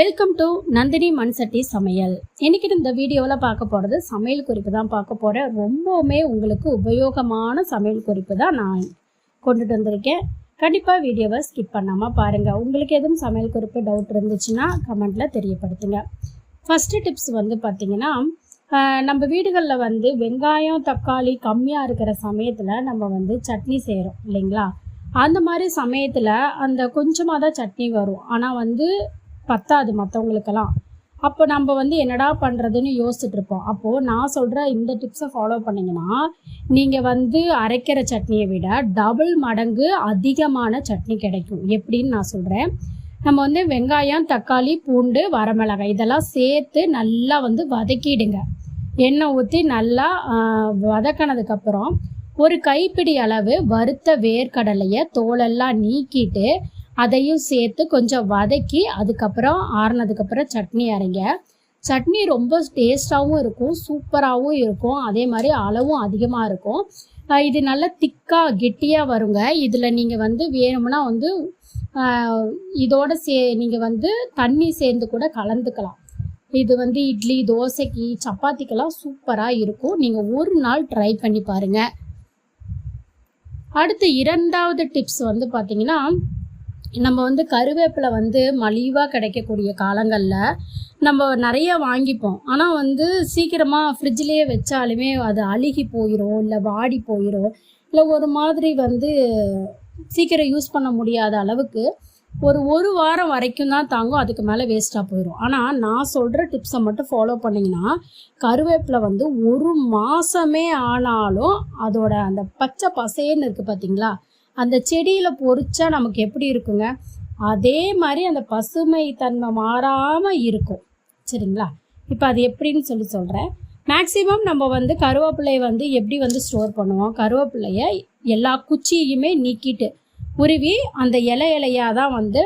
Welcome to Nandini மண்சட்டி சமையல் இன்னைக்கு இந்த வீடியோவில் பார்க்க போகிறது சமையல் குறிப்பு தான் பார்க்க போகிறேன் ரொம்பவுமே உங்களுக்கு உபயோகமான சமையல் குறிப்பு தான் நான் கொண்டுட்டு வந்திருக்கேன். கண்டிப்பாக வீடியோவை ஸ்கிப் பண்ணாமல் பாருங்கள் உங்களுக்கு எதுவும் சமையல் குறிப்பு டவுட் இருந்துச்சுன்னா கமெண்ட்டில் தெரியப்படுத்துங்க. ஃபஸ்ட்டு டிப்ஸ் வந்து பார்த்திங்கன்னா நம்ம வீடுகளில் வந்து வெங்காயம் தக்காளி கம்மியாக இருக்கிற சமயத்தில் நம்ம வந்து சட்னி செய்கிறோம் இல்லைங்களா? அந்த மாதிரி சமயத்தில் அந்த கொஞ்சமாக தான் சட்னி வரும். ஆனால் வந்து பத்தாது மற்றவங்களுக்கெல்லாம் அப்போ நம்ம வந்து என்னடா பண்ணுறதுன்னு யோசிச்சுட்டு இருப்போம். அப்போது நான் சொல்கிற இந்த டிப்ஸை ஃபாலோ பண்ணிங்கன்னா நீங்கள் வந்து அரைக்கிற சட்னியை விட டபுள் மடங்கு அதிகமான சட்னி கிடைக்கும். எப்படின்னு நான் சொல்கிறேன் நம்ம வந்து வெங்காயம் தக்காளி பூண்டு வரமிளகாய் இதெல்லாம் சேர்த்து நல்லா வந்து வதக்கிடுங்க. எண்ணெய் ஊற்றி நல்லா வதக்கினதுக்கப்புறம் ஒரு கைப்பிடி அளவு வறுத்த வேர்க்கடலையை தோலெல்லாம் நீக்கிட்டு அதையும் சேர்த்து கொஞ்சம் வதக்கி அதுக்கப்புறம் ஆறுனதுக்கப்புறம் சட்னி அரைங்க. சட்னி ரொம்ப டேஸ்டாகவும் இருக்கும் சூப்பராகவும் இருக்கும். அதே மாதிரி அளவும் அதிகமாக இருக்கும். இது நல்லா திக்காக கெட்டியாக வருங்க. இதில் நீங்கள் வந்து வேணும்னா வந்து இதோட சே நீங்கள் வந்து தண்ணி சேர்ந்து கூட கலந்துக்கலாம். இது வந்து இட்லி தோசைக்கு சப்பாத்திக்கெல்லாம் சூப்பராக இருக்கும். நீங்கள் ஒரு நாள் ட்ரை பண்ணி பாருங்கள் அடுத்து இரண்டாவது டிப்ஸ் வந்து பார்த்தீங்கன்னா நம்ம வந்து கருவேப்பிலை வந்து மலிவாக கிடைக்கக்கூடிய காலங்களில் நம்ம நிறைய வாங்கிப்போம். ஆனால் வந்து சீக்கிரமாக ஃப்ரிட்ஜ்லேயே வச்சாலுமே அது அழுகி போயிடும் இல்லை வாடி போயிடும் இல்லை ஒரு மாதிரி வந்து சீக்கிரம் யூஸ் பண்ண முடியாத அளவுக்கு ஒரு ஒரு வாரம் வரைக்கும் தான் தாங்கும் அதுக்கு மேலே வேஸ்ட்டாக போயிடும் ஆனால் நான் சொல்கிற டிப்ஸை மட்டும் ஃபாலோ பண்ணிங்கன்னா கருவேப்பிலை வந்து ஒரு மாதமே ஆனாலும் அதோட அந்த பச்சை பசேன்னு இருக்குது பார்த்தீங்களா அந்த செடியில் பொறிச்சா நமக்கு எப்படி இருக்குங்க? அதே மாதிரி அந்த பசுமை தன்மை மாறாமல் இருக்கும். சரிங்களா? இப்போ அது எப்படின்னு சொல்லி சொல்கிறேன் மேக்ஸிமம் நம்ம வந்து கருவேப்பிலையை வந்து எப்படி வந்து ஸ்டோர் பண்ணுவோம்? கருவேப்பிலையை எல்லா குச்சியுமே நீக்கிட்டு உருவி அந்த இலை இலையாக தான் வந்து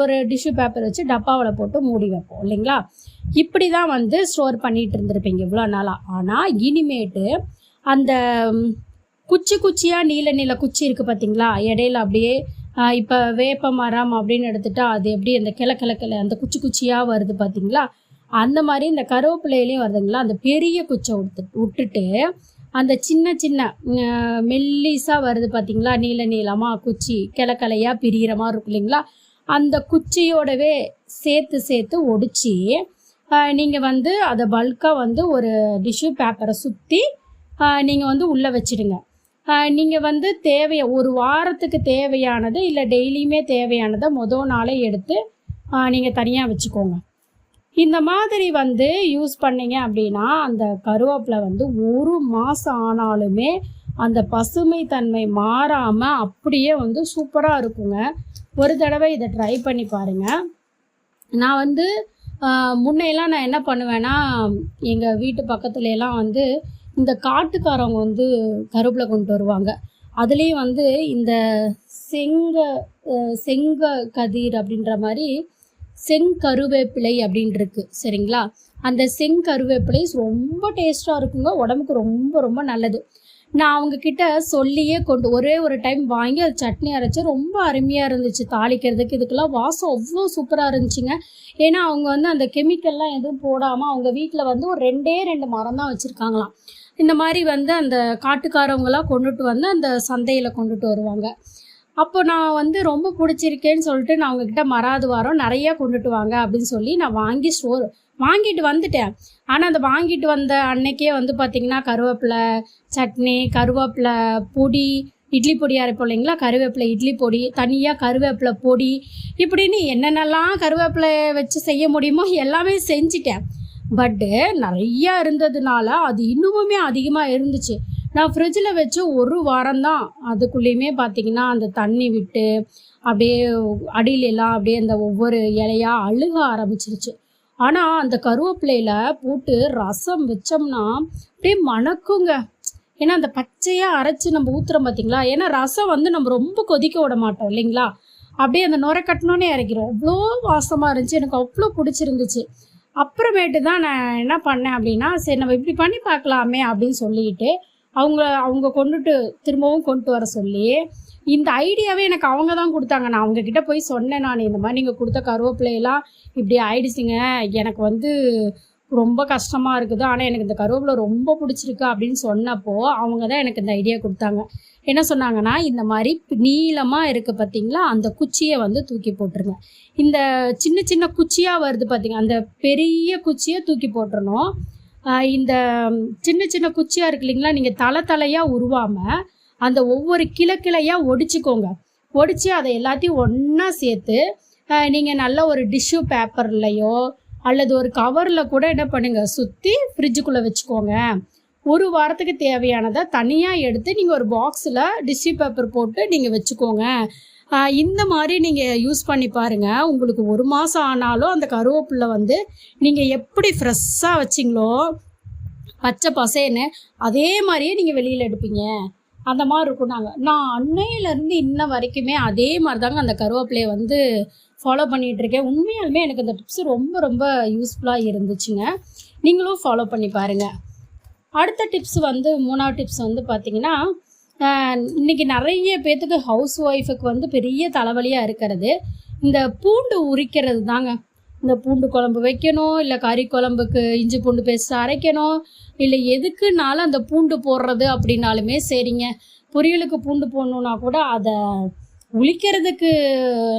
ஒரு டிஷ்யூ பேப்பர் வச்சு டப்பாவில் போட்டு மூடி வைப்போம். இல்லைங்களா? இப்படி தான் வந்து ஸ்டோர் பண்ணிகிட்டு இருந்திருப்பீங்க இவ்வளோ நாளாக ஆனால் இனிமேட்டு அந்த குச்சி குச்சியாக நீல நீல குச்சி இருக்குது பார்த்தீங்களா இடையில அப்படியே இப்போ வேப்ப மரம் அப்படின்னு எடுத்துட்டா அது எப்படி அந்த கிள கிள கிள அந்த குச்சி குச்சியாக வருது பார்த்தீங்களா அந்த மாதிரி இந்த கருவேப்பிலையிலையும் வருதுங்களா? அந்த பெரிய குச்சை விட்டு விட்டுட்டு அந்த சின்ன சின்ன மெல்லிஸாக வருது பார்த்தீங்களா நீல நீளமாக குச்சி கிளக்கலையாக பிரிகிற மாதிரி இருக்கும் இல்லைங்களா? அந்த குச்சியோடவே சேர்த்து சேர்த்து ஒடிச்சு நீங்கள் வந்து அதை பல்காக வந்து ஒரு டிஷ்யூ பேப்பரை சுற்றி நீங்கள் வந்து உள்ளே வச்சிடுங்க. நீங்கள் வந்து தேவைய ஒரு வாரத்துக்கு தேவையானது இல்லை டெய்லியுமே தேவையானதை மொதல் நாளே எடுத்து நீங்கள் தனியாக வச்சுக்கோங்க. இந்த மாதிரி வந்து யூஸ் பண்ணீங்க அப்படின்னா அந்த கருவேப்பிலை வந்து ஒரு மாதம் ஆனாலுமே அந்த பசுமை தன்மை மாறாமல் அப்படியே வந்து சூப்பராக இருக்குங்க. ஒரு தடவை இதை ட்ரை பண்ணி பாருங்கள் நான் வந்து முன்னையெல்லாம் நான் என்ன பண்ணுவேன்னா எங்கள் வீட்டு பக்கத்துலலாம் வந்து இந்த காட்டுக்காரவங்க வந்து கருவேப்பிலை கொண்டு வருவாங்க. அதுலேயும் வந்து இந்த செங்க செங்க கதிர் அப்படின்ற மாதிரி செங்கருவேப்பிலை அப்படின்ட்டுருக்கு இருக்கு. சரிங்களா? அந்த செங்கருவேப்பிலை ரொம்ப டேஸ்ட்டாக இருக்குங்க. உடம்புக்கு ரொம்ப ரொம்ப நல்லது. நான் அவங்க கிட்ட சொல்லியே கொண்டு ஒரே ஒரு டைம் வாங்கி அது சட்னி அரைச்சி ரொம்ப அருமையாக இருந்துச்சு தாளிக்கிறதுக்கு. இதுக்கெல்லாம் வாசம் அவ்வளோ சூப்பராக இருந்துச்சுங்க. ஏன்னா அவங்க வந்து அந்த கெமிக்கல்லாம் எதுவும் போடாமல் அவங்க வீட்டில் வந்து ஒரு ரெண்டே ரெண்டு மரம் தான் வச்சுருக்காங்களாம். இந்த மாதிரி வந்து அந்த காட்டுக்காரவங்களாம் கொண்டுட்டு வந்து அந்த சந்தையில் கொண்டுட்டு வருவாங்க. அப்போ நான் வந்து ரொம்ப பிடிச்சிருக்கேன்னு சொல்லிட்டு நான் அவங்கக்கிட்ட மறாது வாரம் நிறையா கொண்டுட்டு வாங்க அப்படின்னு சொல்லி நான் வாங்கி ஸ்டோர் வாங்கிட்டு வந்துட்டேன். ஆனால் அந்த வாங்கிட்டு வந்த அன்னைக்கே வந்து பார்த்திங்கன்னா கருவேப்பிலை சட்னி கருவேப்பிலை பொடி இட்லி பொடி அரைப்போம் இல்லைங்களா? கருவேப்பிலை இட்லி பொடி தனியாக கருவேப்பிலை பொடி இப்படின்னு என்னென்னலாம் கருவேப்பிலை வச்சு செய்ய முடியுமோ எல்லாமே செஞ்சிட்டேன். பட்டு நிறையா இருந்ததுனால அது இன்னுமுமே அதிகமாக இருந்துச்சு. நான் ஃப்ரிட்ஜில் வச்சு ஒரு வாரம் தான் அதுக்குள்ளேயுமே பார்த்தீங்கன்னா அந்த தண்ணி விட்டு அப்படியே அடியிலெல்லாம் அப்படியே அந்த ஒவ்வொரு இலையாக அழுக ஆரம்பிச்சிருச்சு. ஆனால் அந்த கருவேப்பிலையில் போட்டு ரசம் வச்சோம்னா அப்படியே மணக்குங்க. ஏன்னா அந்த பச்சையாக அரைச்சி நம்ம ஊற்றுறோம் பார்த்தீங்களா ஏன்னா ரசம் வந்து நம்ம ரொம்ப கொதிக்க விட மாட்டோம் இல்லைங்களா? அப்படியே அந்த நுரை கட்டினோன்னே இறக்கிறோம் அவ்வளோ வாசமாக இருந்துச்சு எனக்கு அவ்வளோ பிடிச்சிருந்துச்சு. அப்புறமேட்டு தான் நான் என்ன பண்ணேன் அப்படின்னா சரி நம்ம இப்படி பண்ணி பார்க்கலாமே அப்படின்னு சொல்லிட்டு அவங்க அவங்க கொண்டுட்டு திரும்பவும் கொண்டு வர சொல்லி இந்த ஐடியாவே எனக்கு அவங்க தான் கொடுத்தாங்க. நான் அவங்கக்கிட்ட போய் சொன்னேன் நான் இந்த மாதிரி நீங்கள் கொடுத்த கருவேப்பிலையெல்லாம் இப்படி ஆயிடுச்சுங்க. எனக்கு வந்து ரொம்ப கஷ்டமாக இருக்குது. ஆனால் எனக்கு இந்த கருவேப்பிலை ரொம்ப பிடிச்சிருக்கு அப்படின்னு சொன்னப்போ அவங்க தான் எனக்கு இந்த ஐடியா கொடுத்தாங்க. என்ன சொன்னாங்கன்னா இந்த மாதிரி நீளமாக இருக்குது பார்த்தீங்களா அந்த குச்சியை வந்து தூக்கி போட்டுருங்க. இந்த சின்ன சின்ன குச்சியாக வருது பார்த்தீங்க அந்த பெரிய குச்சியை தூக்கி போட்டுருணும் இந்த சின்ன சின்ன குச்சியாக இருக்கு இல்லைங்களா? நீங்கள் தலை தலையாக உருவாமல் அந்த ஒவ்வொரு கிளை கிளையாக ஒடிச்சுக்கோங்க. ஒடிச்சு அதை எல்லாத்தையும் ஒன்றா சேர்த்து நீங்கள் நல்ல ஒரு டிஷ்யூ பேப்பர்லையோ அல்லது ஒரு கவரில் கூட என்ன பண்ணுங்கள் சுற்றி ஃப்ரிட்ஜுக்குள்ளே வச்சுக்கோங்க. ஒரு வாரத்துக்கு தேவையானதை தனியாக எடுத்து நீங்கள் ஒரு பாக்ஸில் டிஷ்யூ பேப்பர் போட்டு நீங்கள் வச்சுக்கோங்க. இந்த மாதிரி நீங்கள் யூஸ் பண்ணி பாருங்கள் உங்களுக்கு ஒரு மாதம் ஆனாலும் அந்த கருவேப்பிலை வந்து நீங்கள் எப்படி ஃப்ரெஷ்ஷாக வச்சிங்களோ பச்சை பசேன்னு அதே மாதிரியே நீங்கள் வெளியில் எடுப்பீங்க. அந்த மாதிரி இருக்கும் நாங்கள் நான் அன்னையிலேருந்து இன்ன வரைக்குமே அதே மாதிரி தாங்க அந்த கருவேப்பிலையை வந்து ஃபாலோ பண்ணிகிட்டு இருக்கேன். உண்மையாலுமே எனக்கு அந்த டிப்ஸ் ரொம்ப ரொம்ப யூஸ்ஃபுல்லாக இருந்துச்சுங்க. நீங்களும் ஃபாலோ பண்ணி பாருங்கள் அடுத்த டிப்ஸ் வந்து மூணாவது டிப்ஸ் வந்து பார்த்திங்கன்னா இன்றைக்கி இன்னைக்கு நிறைய பேர்த்துக்கு ஹவுஸ் ஒய்ஃபுக்கு வந்து பெரிய தலைவலியாக இருக்கிறது. இந்த பூண்டு உரிக்கிறது தாங்க. இந்த பூண்டு குழம்பு வைக்கணும் இல்லை கறி குழம்புக்கு இஞ்சி பூண்டு பேஸ்ட் அரைக்கணும் இல்லை எதுக்குனாலும் அந்த பூண்டு போடுறது அப்படின்னாலுமே சரிங்க. பொரியலுக்கு பூண்டு போடணுன்னா கூட அதை உளிக்கிறதுக்கு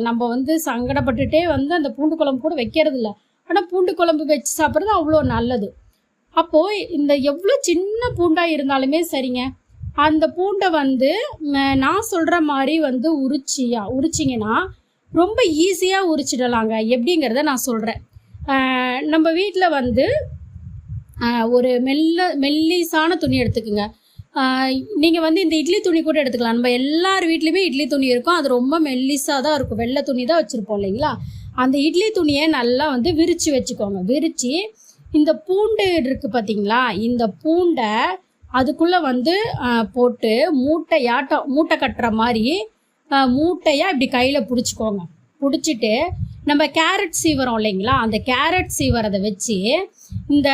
நம்ம வந்து சங்கடப்பட்டுட்டே வந்து அந்த பூண்டு குழம்பு கூட வைக்கிறது இல்லை ஆனால் பூண்டு குழம்பு வச்சு சாப்பிட்றது அவ்வளோ நல்லது. அப்போது இந்த எவ்வளோ சின்ன பூண்டாக இருந்தாலுமே சரிங்க. அந்த பூண்டை வந்து ம, நான் சொல்கிற மாதிரி வந்து உரிச்சியா உரிச்சிங்கன்னா ரொம்ப ஈஸியாக உரிச்சிடலாங்க. எப்படிங்கிறத நான் சொல்கிறேன் நம்ம வீட்டில் வந்து ஒரு மெல்ல மெல்லிசான துணி எடுத்துக்குங்க. நீங்கள் வந்து இந்த இட்லி துணி கூட எடுத்துக்கலாம். நம்ம எல்லார் வீட்லேயுமே இட்லி துணி இருக்கும். அது ரொம்ப மெல்லிஸாக தான் இருக்கும். வெள்ளை துணி தான் வச்சுருப்போம் இல்லைங்களா? அந்த இட்லி துணியை நல்லா வந்து விரித்து வச்சுக்கோங்க. விரித்து இந்த பூண்டு இருக்குது பார்த்தீங்களா இந்த பூண்டை அதுக்குள்ளே வந்து போட்டு மூட்டையாட்டம் மூட்டை கட்டுற மாதிரி மூட்டையாக இப்படி கையில் பிடிச்சிக்கோங்க. பிடிச்சிட்டு நம்ம கேரட் சீவரம் இல்லைங்களா? அந்த கேரட் சீவரதை வச்சு இந்த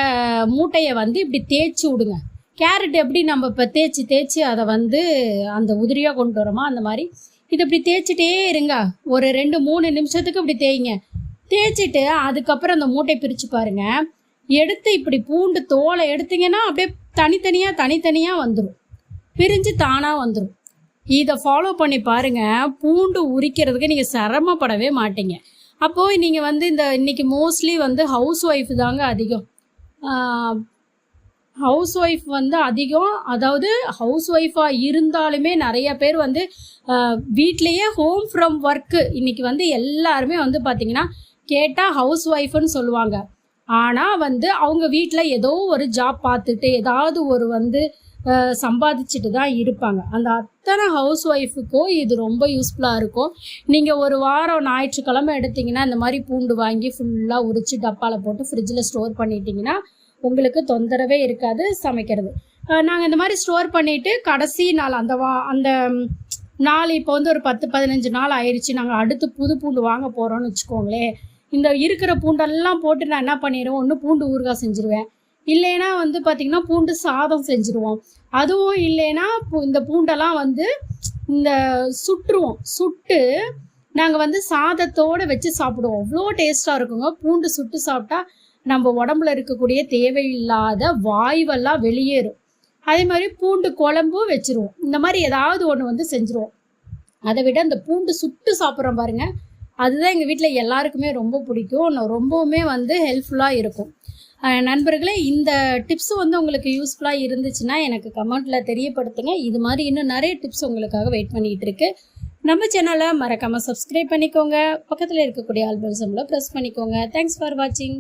மூட்டையை வந்து இப்படி தேய்ச்சி விடுங்க. கேரட் எப்படி நம்ம இப்போ தேய்ச்சி தேய்ச்சி அதை வந்து அந்த உதிரியாக கொண்டு வரோமோ அந்த மாதிரி இது இப்படி தேய்ச்சிட்டே இருங்க. ஒரு ரெண்டு மூணு நிமிஷத்துக்கு இப்படி தேய்ங்க. தேய்ச்சிட்டு அதுக்கப்புறம் அந்த மூட்டை பிரித்து பாருங்க. எடுத்து இப்படி பூண்டு தோலை எடுத்தீங்கன்னா அப்படியே தனித்தனியாக தனித்தனியாக வந்துடும் பிரிஞ்சு தானாக வந்துடும் இதை ஃபாலோ பண்ணி பாருங்க. பூண்டு உரிக்கிறதுக்கு நீங்கள் சிரமப்படவே மாட்டீங்க. அப்போது நீங்கள் வந்து இந்த இன்னைக்கு மோஸ்ட்லி வந்து ஹவுஸ் ஒய்ஃப் தாங்க அதிகம். ஹவுஸ் ஒய்ஃப் வந்து அதிகம். அதாவது ஹவுஸ் ஒய்ஃபாக இருந்தாலுமே நிறைய பேர் வந்து வீட்லேயே ஹோம் ஃப்ரம் ஒர்க்கு இன்னைக்கு வந்து எல்லாருமே வந்து பார்த்தீங்கன்னா கேட்டால் ஹவுஸ் ஒய்ஃப்னு சொல்லுவாங்க. ஆனால் வந்து அவங்க வீட்டில் ஏதோ ஒரு ஜாப் பார்த்துட்டு ஏதாவது ஒரு வந்து சம்பாதிச்சுட்டு தான் இருப்பாங்க. அந்த அத்தனை ஹவுஸ் ஒய்ஃபுக்கும் இது ரொம்ப யூஸ்ஃபுல்லாக இருக்கும். நீங்கள் ஒரு வாரம் ஞாயிற்றுக்கிழமை எடுத்தீங்கன்னா இந்த மாதிரி பூண்டு வாங்கி ஃபுல்லாக உரிச்சு டப்பாவில் போட்டு ஃப்ரிட்ஜில் ஸ்டோர் பண்ணிட்டீங்கன்னா உங்களுக்கு தொந்தரவே இருக்காது சமைக்கிறது. நாங்கள் இந்த மாதிரி ஸ்டோர் பண்ணிவிட்டு கடைசி நாள் அந்த வா அந்த நாள் இப்போ வந்து ஒரு பத்து பதினஞ்சு நாள் ஆயிடுச்சு நாங்கள் அடுத்து புது பூண்டு வாங்க போகிறோம்னு வச்சுக்கோங்களேன். இந்த இருக்கிற பூண்டெல்லாம் போட்டு நான் என்ன பண்ணிடுவேன் ஒன்று பூண்டு ஊறுகாய் செஞ்சுருவேன். இல்லைன்னா வந்து பார்த்திங்கன்னா பூண்டு சாதம் செஞ்சுருவோம். அதுவும் இல்லைன்னா பூ- இந்த பூண்டெல்லாம் வந்து இந்த சுட்டுருவோம். சுட்டு நாங்கள் வந்து சாதத்தோடு வச்சு சாப்பிடுவோம். அவ்வளோ டேஸ்ட்டாக இருக்குங்க. பூண்டு சுட்டு சாப்பிட்டா நம்ம உடம்புல இருக்கக்கூடிய தேவையில்லாத வாய்வெல்லாம் வெளியேறும். அதே மாதிரி பூண்டு குழம்பும் வச்சுருவோம். இந்த மாதிரி ஏதாவது ஒன்று வந்து செஞ்சுருவோம். அதை விட அந்த பூண்டு சுட்டு சாப்பிட்றோம் பாருங்கள் அதுதான் எங்கள் வீட்டில் எல்லாருக்குமே ரொம்ப பிடிக்கும். நான் ரொம்பவுமே வந்து ஹெல்ப்ஃபுல்லாக இருக்கும். நண்பர்களே இந்த டிப்ஸ் வந்து உங்களுக்கு யூஸ்ஃபுல்லாக இருந்துச்சுன்னா எனக்கு கமெண்ட்டில் தெரியப்படுத்துங்க. இது மாதிரி இன்னும் நிறைய டிப்ஸ் உங்களுக்காக வெயிட் பண்ணிகிட்டு இருக்கு. நம்ம சேனலை மறக்காமல் சப்ஸ்கிரைப் பண்ணிக்கோங்க. பக்கத்தில் இருக்கக்கூடிய ஆல்பம் ப்ரெஸ் பண்ணிக்கோங்க. தேங்க்ஸ் ஃபார் வாட்சிங்